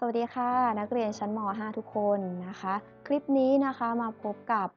สวัสดีค่ะ นักเรียนชั้นม .5 ทุกคนนะคะ คลิปนี้นะคะมาพบกับ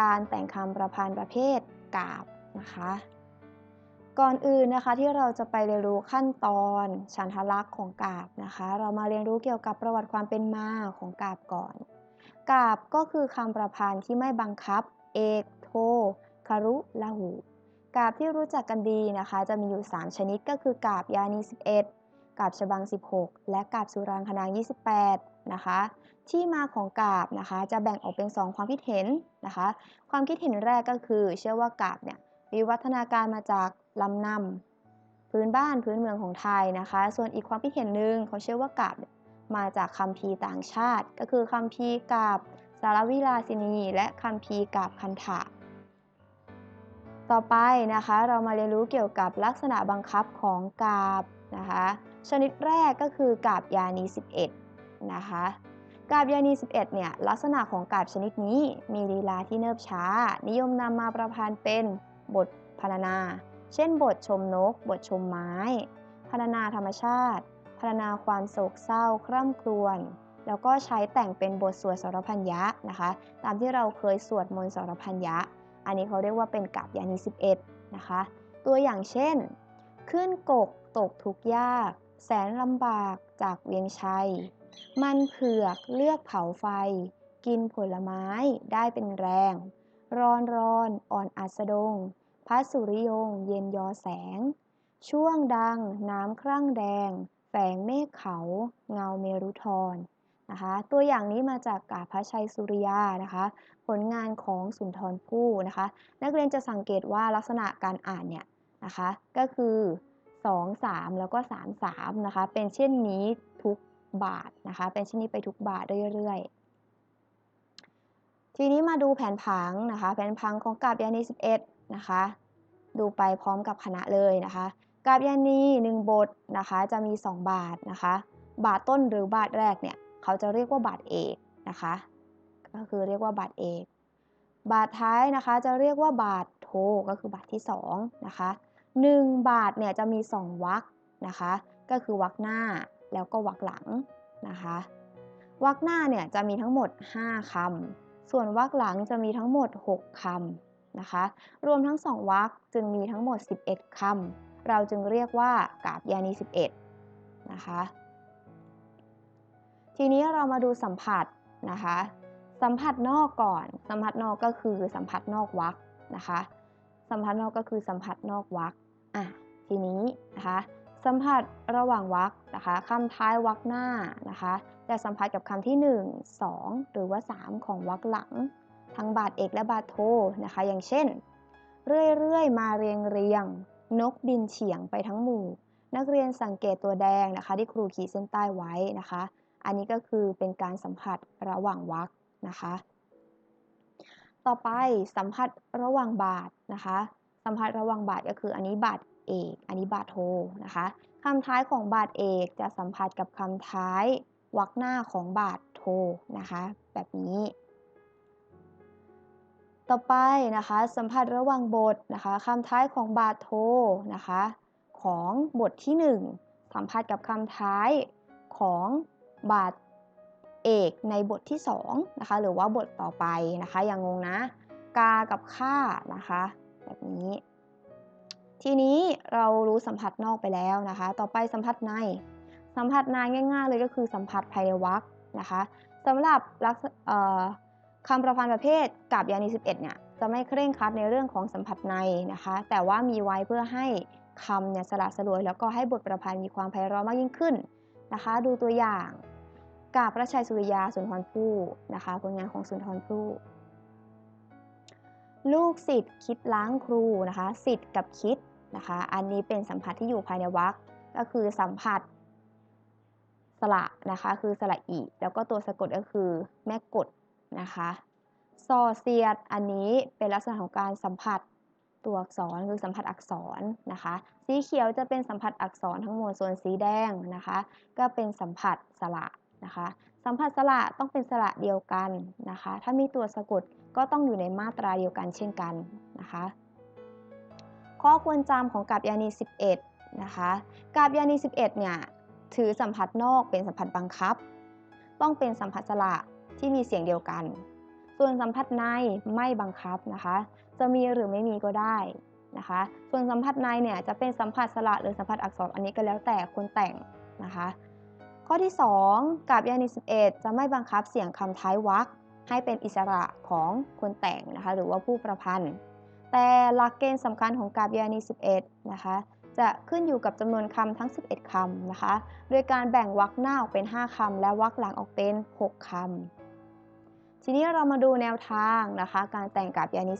การแต่งคำประพันธ์ประเภทกาบนะคะ ก่อนอื่นนะคะที่เราจะไปเรียนรู้ขั้นตอนฉันทลักษณ์ของกาบนะคะ เรามาเรียนรู้เกี่ยวกับประวัติความเป็นมาของกาบก่อน กาบก็คือคำประพันธ์ที่ไม่บังคับ เอกโทคารุละหูกาบที่รู้จักกันดีนะคะ จะมีอยู่ 3 ชนิดก็คือกาบยานี11 กาบฉบัง 16 และกาบสุรางคนาง 28 นะคะ ที่มาของกาบนะคะจะแบ่งออกเป็น 2 ความคิดเห็นนะคะ ความคิดเห็นแรกก็คือ เชื่อว่ากาบเนี่ยวิวัฒนาการมาจากลำนำพื้นบ้านพื้นเมืองของไทยนะคะ ส่วนอีกความคิดเห็นหนึ่งเขาเชื่อว่ากาบมาจากคัมภีร์ต่างชาติ ก็คือคัมภีร์กาบสารวิลาสินี และคัมภีร์กาบคันถะ ต่อไปนะคะเรามาเรียนรู้เกี่ยวกับลักษณะบังคับของกาบนะคะชนิดแรกก็คือกาบยานี 11 นะคะกาบยานี 11 เนี่ยลักษณะของกาบชนิดนี้มีลีลาที่เนิบช้า นิยมนำมาประพันธ์เป็นบทพรรณนา เช่นบทชมนก บทชมไม้พรรณนาธรรมชาติพรรณนาความโศกเศร้า คร่ำครวญแล้วก็ใช้แต่งเป็นบทสวดสรพัญญะนะคะ ตามที่เราเคยสวดมนต์สรพัญญะ อันนี้เขาเรียกว่าเป็นกาบยานี11 นะคะ ตัวอย่างเช่น ขึ้นกกตกทุกยาก แสนลำบากจากเวียงชัย มันเผือกเลือกเผาไฟ กินผลไม้ได้เป็นแรง ร้อนร้อนอ่อนอัสดง พระสุริยงเย็นยอแสง ช่วงดังน้ำครั่งแดง แฝงเมฆเขา เงาเมรุทร นะคะตัวอย่างนี้มาจากกาพระชัยสุริยานะคะ ผลงานของสุนทรภู่นะคะ นักเรียนจะสังเกตว่าลักษณะการอ่านเนี่ยนะคะ ก็คือ 2 3 แล้วก็ 3 3นะคะ เป็นเช่นนี้ทุกบาทนะคะ เป็นเช่นนี้ไปทุกบาทเรื่อยๆ ทีนี้มาดูแผนผังนะคะ แผนผังของกาบยานี11นะคะ ดูไปพร้อมกับคณะเลยนะคะ กาบยานี1บทนะคะ จะมี 2 บาทนะคะ บาทต้นหรือบาทแรกเนี่ย เขาจะเรียกว่าบาทเอกนะคะ ก็คือเรียกว่าบาทเอก บาทท้ายนะคะจะเรียกว่าบาทโทก็คือบาทที่2นะคะ1บาทเนี่ยจะมี 2วรรคนะคะ ก็คือวรรคหน้าแล้วก็วรรคหลังนะคะวรรคหน้าเนี่ยจะมีทั้งหมด 5คำส่วนวรรคหลังจะมีทั้งหมด 6คำนะคะ รวมทั้ง 2วรรคจึงมีทั้งหมด 11คำเราจึงเรียกว่ากาบยานี 11 นะคะ ทีนี้เรามาดูสัมผัสนะคะ สัมผัสนอกก่อน สัมผัสนอกก็คือสัมผัสนอกวรรคนะคะ สัมผัสนอกก็คือสัมผัสนอกวรรคอะทีนี้นะคะสัมผัสระหว่างวรรคนะคะคำท้ายวรรคหน้านะคะจะสัมผัสกับคำที่ 1 2 หรือว่า 3 ของวรรคหลัง ทั้งบาทเอกและบาทโทนะคะ อย่างเช่น เรื่อยๆ มาเรียงเรียง นกบินเฉียงไปทั้งหมู่ นักเรียนสังเกตตัวแดงนะคะ ที่ครูขีดเส้นใต้ไว้นะคะ อันนี้ก็คือเป็นการสัมผัสระหว่างวรรคนะคะ ต่อไปสัมผัสระหว่างบาทนะคะ สัมผัสระหว่างบาทก็คืออันนี้บาทเอกอันนี้บาทโทนะคะคำท้ายของบาทเอกจะสัมผัสกับคำท้ายวรรคหน้าของบาทโทนะคะ แบบนี้ต่อไปนะคะสัมผัสระหว่างบทนะคะคำท้ายของบาทโทนะคะ ของบทที่ 1 สัมผัสกับคำท้ายของ บาทเอกในบทที่2นะคะหรือว่าบทต่อไปนะคะอย่างงงนะ กากับข้านะคะแบบนี้ ทีนี้เรารู้สัมผัสนอกไปแล้วนะคะ ต่อไปสัมผัสใน สัมผัสในง่าย ๆ เลยก็คือสัมผัสภายในวรรคนะคะสำหรับลักษคำประพันธ์ประเภทกับยานี11เนี่ยจะไม่เคร่งครัดในเรื่องของสัมผัสในนะคะ แต่ว่ามีไว้เพื่อให้คำเนี่ยสละสลวย แล้วก็ให้บทประพันธ์มีความไพเราะมากยิ่งขึ้น นะคะ ดูตัวอย่างกาบพระชัยสุริยาสุนทรภู่นะคะผลงานของสุนทรภู่ลูกศิษย์คิดล้างครูนะคะศิษย์กับคิดนะคะอันนี้เป็นสัมผัสที่อยู่ภายในวรรคก็คือสัมผัสสระนะคะคือสระอีแล้วก็ตัวสะกดก็คือแม่กดนะคะซอเซียดอันนี้เป็นลักษณะของการสัมผัส ตัวอักษรคือสัมผัสอักษรนะคะ สีเขียวจะเป็นสัมผัสอักษรทั้งหมดส่วนสีแดงนะคะ ก็เป็นสัมผัสสระนะคะ สัมผัสสระต้องเป็นสระเดียวกันนะคะ ถ้ามีตัวสะกดก็ต้องอยู่ในมาตราเดียวกันเช่นกันนะคะ ข้อควรจำของกับยานี 11 นะคะกับยานี 11 เนี่ยถือสัมผัสนอกเป็นสัมผัสบังคับ ต้องเป็นสัมผัสสระที่มีเสียงเดียวกัน ส่วนสัมผัสในไม่บังคับนะคะ จะมีหรือไม่มีก็ได้นะคะ ส่วนสัมผัสในเนี่ยจะเป็นสัมผัสสระหรือสัมผัสอักษรอันนี้ก็แล้วแต่คนแต่งนะคะ ข้อที่ 2 กับยานี11 จะไม่บังคับเสียงคำท้ายวรรคให้เป็นอิสระของคนแต่งนะคะหรือว่าผู้ประพันธ์ แต่หลักเกณฑ์สำคัญของกาบยานี11 นะคะ จะขึ้นอยู่กับจำนวนคำทั้ง 11คำนะคะ โดยการแบ่งวรรคหน้าออกเป็น 5คำและวรรคหลังออกเป็น 6คำ ทีนี้เรามาดูแนวทางนะคะการแต่งกาบยานี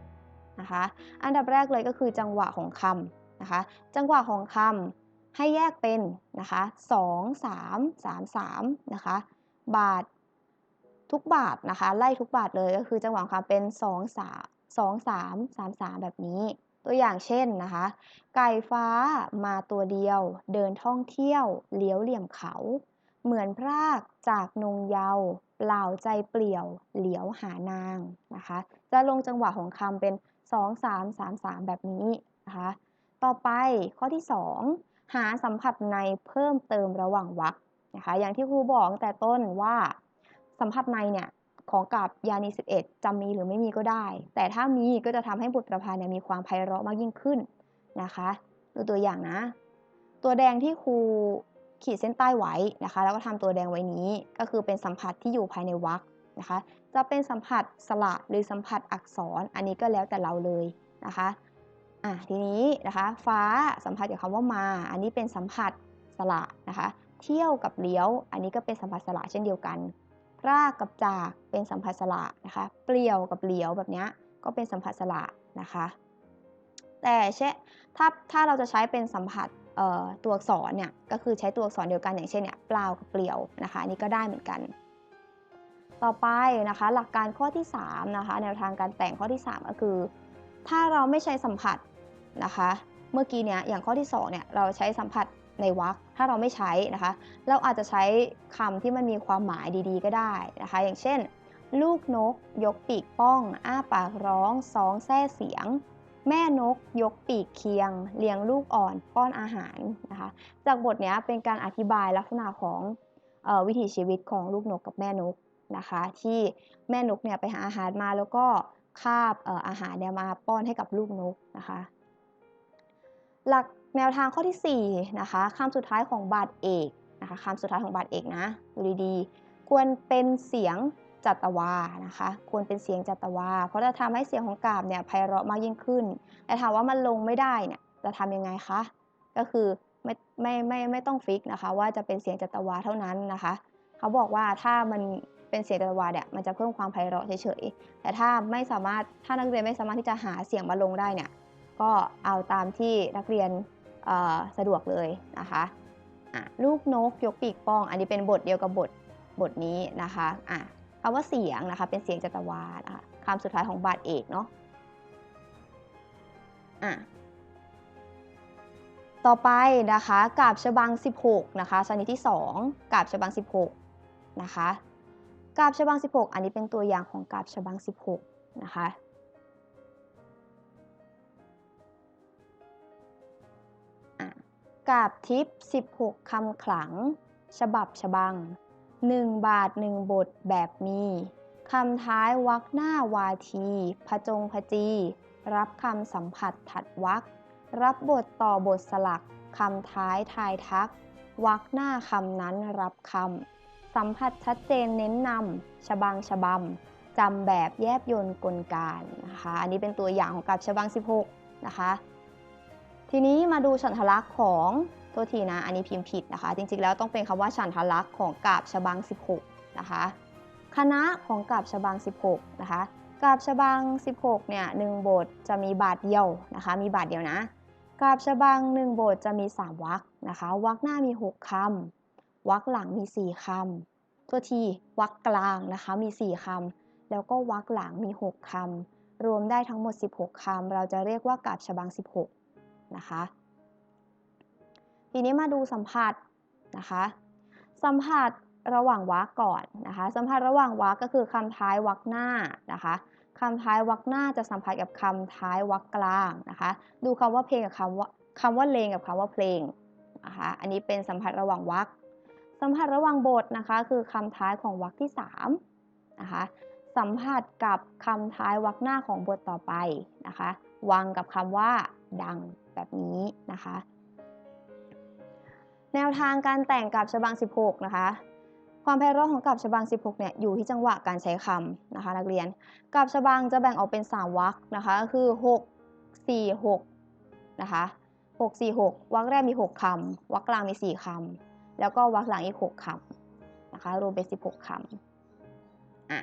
11นะคะอันดับแรกเลยก็คือจังหวะของคำนะคะจังหวะของคำให้แยกเป็นนะคะ2 3 3 3นะคะบาททุกบาทนะคะไล่ทุกบาทเลยก็คือจังหวะคำเป็น 2 3 2 3 3 3 แบบนี้ ตัวอย่างเช่นนะคะ ไก่ฟ้ามาตัวเดียว เดินท่องเที่ยวเลี้ยวเหลี่ยมเขา เหมือนพรากจากนงเยาว์เปล่าใจเปลี่ยว เหลียวหานางนะคะ จะลงจังหวะของคำเป็น 2 3 3 3 แบบนี้นะคะ ต่อไปข้อที่ 2 หาสัมผัสในเพิ่มเติมระหว่างวรรคนะคะ อย่างที่ครูบอกแต่ต้นว่าสัมผัสในเนี่ยของกับยานี11 จะมีหรือไม่มีก็ได้ แต่ถ้ามีก็จะทำให้บทประพันธ์เนี่ยมีความไพเราะมากยิ่งขึ้นนะคะ ดูตัวอย่างนะ ตัวแดงที่ครู ขีดเส้นใต้ไว้นะคะ แล้วก็ทำตัวแดงไว้นี้ก็คือเป็นสัมผัสที่อยู่ภายในวรรคนะคะ จะเป็นสัมผัสสระหรือสัมผัสอักษร อันนี้ก็แล้วแต่เราเลยนะคะอะทีนี้นะคะฟ้าสัมผัสกับคำว่ามา อันนี้เป็นสัมผัสสระนะคะ เที่ยวกับเลี้ยว อันนี้ก็เป็นสัมผัสสระเช่นเดียวกันรากกับจากเป็นสัมผัสสระนะคะ เปลี่ยวกับเหลียวแบบนี้ก็เป็นสัมผัสสระนะคะ แต่เช่ถ้าถ้าเราจะใช้เป็นสัมผัส ตัวอักษรเนี่ยก็คือใช้ตัวอักษรเดียวกันอย่างเช่นเนี่ยเปล่ากับเปลี่ยวนะคะอันนี้ก็ได้เหมือนกัน ต่อไปนะคะหลักการข้อที่3นะคะแนวทางการแต่งข้อที่ 3 ก็คือ ถ้าเราไม่ใช้สัมผัสนะคะเมื่อกี้เนี่ยอย่างข้อที่2เนี่ยเราใช้สัมผัสในวรรคถ้าเราไม่ใช้นะคะ เราอาจจะใช้คำที่มันมีความหมายดีๆ ก็ได้นะคะ อย่างเช่น ลูกนก ยกปีกป้อง อ้าปากร้อง ซ้องแส้เสียง แม่นกยกปีกเคียง เลี้ยงลูกอ่อนป้อนอาหารนะคะ จากบทนี้เป็นการอธิบายลักษณะของออวิถีชีวิตของลูกนกกับแม่นกนะคะ ที่แม่นกเนี่ยไปหาอาหารมาแล้วก็คาบอาหารเนี่ยมาป้อนให้กับลูกนกนะคะ หลักแนวทางข้อที่4นะคะคำสุดท้ายของบาทเอกนะคะคำสุดท้ายของบาทเอกนะดูดีๆควรเป็นเสียง จัตวานะคะควรเป็นเสียงจัตวา เพราะจะทำให้เสียงของกาบเนี่ยไพเราะมากยิ่งขึ้น แต่ถามว่ามันลงไม่ได้เนี่ยจะทำยังไงคะก็คือไม่ไม่ไม่ไม่ต้องฟิกนะคะ ว่าจะเป็นเสียงจัตวาเท่านั้นนะคะ เขาบอกว่าถ้ามันเป็นเสียงจัตวาเนี่ยมันจะเพิ่มความไพเราะเฉยๆแต่ถ้าไม่สามารถถ้านักเรียนไม่สามารถที่จะหาเสียงมาลงได้เนี่ยก็เอาตามที่นักเรียนสะดวกเลยนะคะลูกนกยกปีกป้อง อันนี้เป็นบทเดียวกับบทบทนี้นะคะะ คำว่าเสียงนะคะ เป็นเสียงจัตวานะคะคำสุดท้ายของบาทเอกเนาะอะต่อไปนะคะกาบฉบัง 16 นะคะชนิดที่ 2กาบฉบัง 16 นะคะกาบฉบัง 16 อันนี้เป็นตัวอย่างของกาบฉบัง 16 นะคะกาบทิพย์16 คำขลัง ฉบับฉบัง 1บาท1บทแบบมีคำท้ายวักหน้าวาทีผจงพจี รับคำสัมผัสถัดวักรับบทต่อบทสลักคำท้ายทายทัก วักหน้าคำนั้นรับคำสัมผัสชัดเจนเน้นนำฉบังฉบำจำแบบแยบยนกลการนะคะอันนี้เป็นตัวอย่างของกับฉบัง 16 นะคะ ทีนี้มาดูฉันทลักษณ์ของ ตัวทีนะอันนี้พิมพ์ผิดนะคะ จริงๆ แล้วต้องเป็นคำว่าฉันทลักษ์ของกาบฉบัง 16 นะคะ คณะของกาบฉบัง 16 นะคะกาบฉบัง 16 เนี่ยหนึ่งบทจะมีบาทเดียวนะคะ มีบาทเดียวนะกาบฉบัง 1 บทจะมี 3วรรคนะคะวรรคหน้ามี 6คำวรรคหลังมี 4คำตัวทีวรรคกลางนะคะมี 4คำแล้วก็วรรคหลังมี 6คำรวมได้ทั้งหมด 16คำเราจะเรียกว่ากาบฉบัง 16 นะคะ ทีนี้มาดูสัมผัสนะคะ สัมผัสระหว่างวรรคก่อนนะคะ สัมผัสระหว่างวรรคก็คือคำท้ายวรรคหน้านะคะคำท้ายวรรคหน้าจะสัมผัสกับคำท้ายวรรคกลางนะคะ ดูคำว่าเพลงกับคำว่าคำว่าเลงกับคำว่าเพลงนะคะอันนี้เป็นสัมผัสระหว่างวรรคสัมผัสระหว่างบทนะคะคือคำท้ายของวรรคที่3นะคะสัมผัสกับคำท้ายวรรคหน้าของบทต่อไปนะคะวังกับคำว่าดังแบบนี้นะคะ แนวทางการแต่งกับฉบัง 16 นะคะ ความไพเราะของกับฉบัง 16 เนี่ยอยู่ที่จังหวะการใช้คำนะคะ นักเรียน กับฉบังจะแบ่งออกเป็น 3วรรคนะคะ คือ 6 4 6 นะคะ 6 4 6วรรคแรกมี 6คำวรรคกลางมี 4คำแล้วก็วรรคหลังอีก 6คำนะคะ รวมเป็น 16คำอะ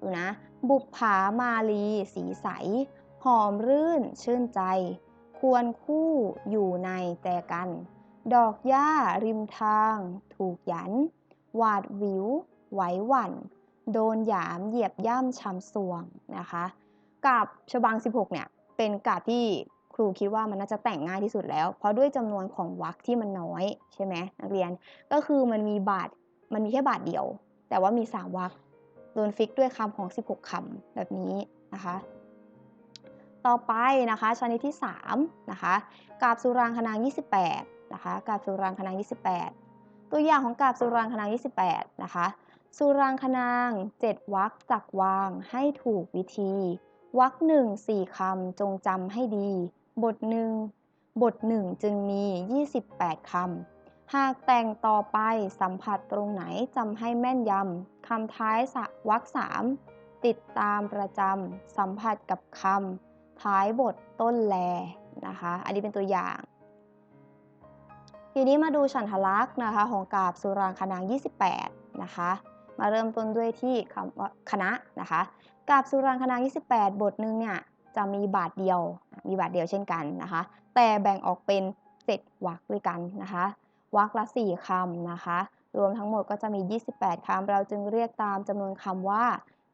ดูนะ บุปผามาลี สีใส หอมรื่น ชื่นใจ ควรคู่อยู่ในแต่กัน ดอกหญ้าริมทาง ถูกหยัน หวาดวิว ไหวหวั่น โดนหยามเหยียบย่ำช้ำสวงนะคะกับฉบัง 16 เนี่ย เป็นกาบที่ครูคิดว่ามันน่าจะแต่งง่ายที่สุดแล้ว เพราะด้วยจำนวนของวรรคที่มันน้อยใช่ไหมนักเรียนก็คือมันมีบาทมันมีแค่บาทเดียว แต่ว่ามี 3วรรคโดนฟิกด้วยคำของ 16คำแบบนี้นะคะ ต่อไปนะคะชนิดที่3นะคะกาบสุรางคนาง28 นะคะกาบสุรางคนาง 28 ตัวอย่างของกาบสุรางคนาง 28 นะคะ สุรางคนาง 7วรรคจักวางให้ถูกวิธีวรรคหนึ่งสี่คำจงจำให้ดี บทหนึ่งบทหนึ่งจึงมี 28 คำ หากแต่งต่อไปสัมผัสตรงไหนจำให้แม่นยำคำท้ายวรรคสามติดตามประจำสัมผัสกับคำท้ายบทต้นแลนะคะ อันนี้เป็นตัวอย่าง ทีนี้มาดูฉันทลักษณ์นะคะของกาบสุรางคนาง 28 นะคะ มาเริ่มต้นด้วยที่คำว่าคณะนะคะกาบสุรางคนาง 28 บทหนึ่งเนี่ยจะมีบาทเดียว มีบาทเดียวเช่นกันนะคะ แต่แบ่งออกเป็น7วรรคด้วยกันนะคะวรรคละ 4คำนะคะ รวมทั้งหมดก็จะมี 28คำเราจึงเรียกตามจำนวนคำว่า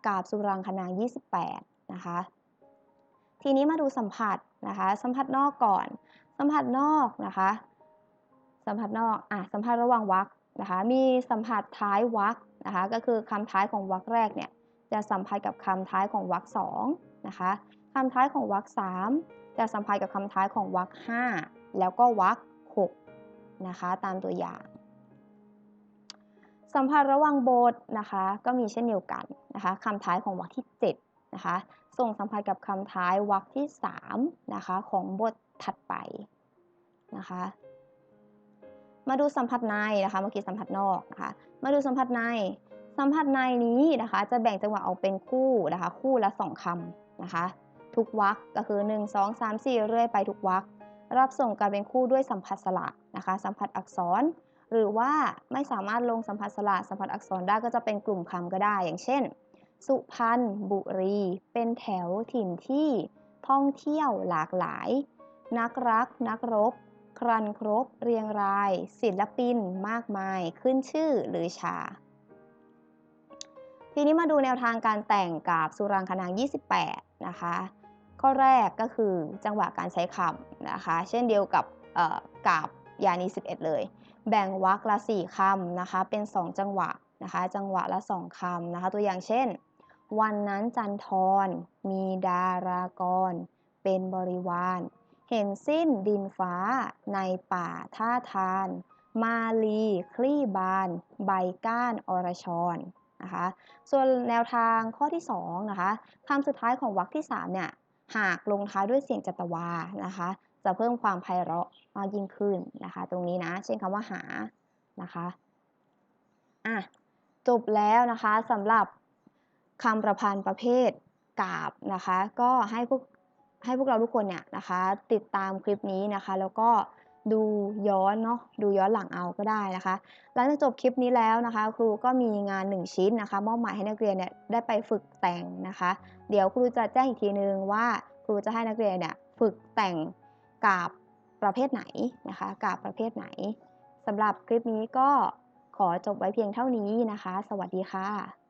กาบสุรางคนาง 28 นะคะ ทีนี้มาดูสัมผัสนะคะ สัมผัสนอกก่อน สัมผัสนอกนะคะ สัมผัสนอกอะสัมผัสระหว่างวรรคนะคะ มีสัมผัสท้ายวรรคนะคะ ก็คือคำท้ายของวรรคแรกเนี่ยจะสัมพันธ์กับคำท้ายของวรรคสองนะคะคำท้ายของวรรคสามจะสัมพันธ์กับคำท้ายของวรรคห้าแล้วก็วรรคหกนะคะตามตัวอย่าง สัมพันธ์ระหว่างบทนะคะก็มีเช่นเดียวกันนะคะคำท้ายของวรรคที่7นะคะส่งสัมพันธ์กับคำท้ายวรรคที่3นะคะของบทถัดไปนะคะ มาดูสัมผัสในนะคะ เมื่อกี้สัมผัสนอกนะคะ มาดูสัมผัสใน สัมผัสในนี้นะคะ จะแบ่งจังหวะออกเป็นคู่นะคะ คู่ละ 2คำนะคะ ทุกวรรคก็คือ 1 2 3 4 เรื่อยไปทุกวรรครับส่งการเป็นคู่ด้วยสัมผัสสระนะคะ สัมผัสอักษร หรือว่าไม่สามารถลงสัมผัสสระสัมผัสอักษรได้ก็จะเป็นกลุ่มคำก็ได้ อย่างเช่น สุพรรณบุรี เป็นแถวถิ่นที่ท่องเที่ยวหลากหลาย นักรัก นักรบ รันครบ เรียงราย ศิลปินมากมาย ขึ้นชื่อหรือชา ทีนี้มาดูแนวทางการแต่งกับสุรางคนาง 28 นะคะ ข้อแรกก็คือจังหวะการใช้คำนะคะ เช่นเดียวกับกาบยานี 11 เลย แบ่งวรรคละ 4คำนะคะ เป็น 2 จังหวะนะคะ จังหวะละ 2คำนะคะ ตัวอย่างเช่น วันนั้นจันทรมีดารากร เป็นบริวาร เห็นสิ้นดินฟ้า ในป่าท่าทาน มาลี คลี่บาน ใบก้านอรชรนะคะส่วนแนวทางข้อที่2นะคะคำสุดท้ายของวรรคที่3เนี่ยหากลงท้ายด้วยเสียงจัตวานะคะ จะเพิ่มความไพเราะมากยิ่งขึ้นนะคะ ตรงนี้นะ เช่นคำว่าหานะคะอะจบแล้วนะคะสำหรับคำประพันธ์ประเภทกาบนะคะ ก็ให้พวก ให้พวกเราทุกคนเนี่ยนะคะ ติดตามคลิปนี้นะคะ แล้วก็ดูย้อนเนาะดูย้อนหลังเอาก็ได้นะคะหลังจากจบคลิปนี้แล้วนะคะ ครูก็มีงาน 1 ชิ้นนะคะ มอบหมายให้นักเรียนเนี่ยได้ไปฝึกแต่งนะคะ เดี๋ยวครูจะแจ้งอีกทีนึงว่าครูจะให้นักเรียนเนี่ยฝึกแต่งกาบประเภทไหนนะคะกาบประเภทไหนสำหรับคลิปนี้ก็ขอจบไว้เพียงเท่านี้นะคะ สวัสดีค่ะ